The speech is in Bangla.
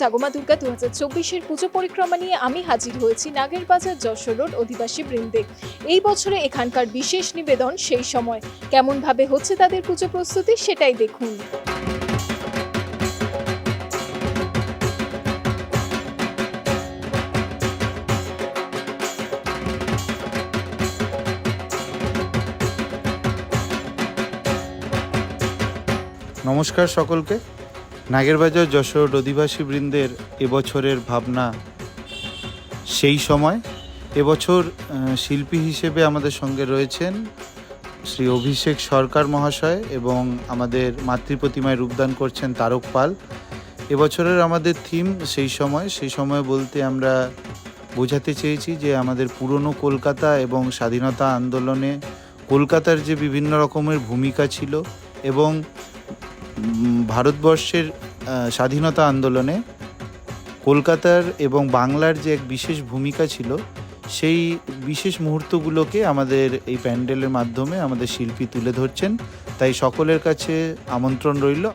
জাগমা দুর্গা দু হাজার চব্বিশের পুজো পরিক্রমা নিয়ে আমি হাজির হয়েছি নাগেরবাজার যশোর রোড অধিবাসী বৃন্দে। এই বছরে এখানকার বিশেষ নিবেদন সেই সময়। কেমনভাবে হচ্ছে তাদের পুজো প্রস্তুতি সেটাই দেখুন। নমস্কার সকলকে। নাগেরবাজার যশোর অধিবাসী বৃন্দের এবছরের ভাবনা সেই সময়। এবছর শিল্পী হিসেবে আমাদের সঙ্গে রয়েছেন শ্রী অভিষেক সরকার মহাশয় এবং আমাদের মাতৃপ্রতিমায় রূপদান করছেন তারক পাল। এবছরের আমাদের থিম সেই সময়। সেই সময় বলতে আমরা বোঝাতে চেয়েছি যে আমাদের পুরনো কলকাতা এবং স্বাধীনতা আন্দোলনে কলকাতার যে বিভিন্ন রকমের ভূমিকা ছিল এবং ভারতবর্ষের স্বাধীনতা আন্দোলনে কলকাতার এবং বাংলার যে এক বিশেষ ভূমিকা ছিল, সেই বিশেষ মুহূর্তগুলোকে আমাদের এই প্যান্ডেলের মাধ্যমে আমাদের শিল্পী তুলে ধরছেন। তাই সকলের কাছে আমন্ত্রণ রইল।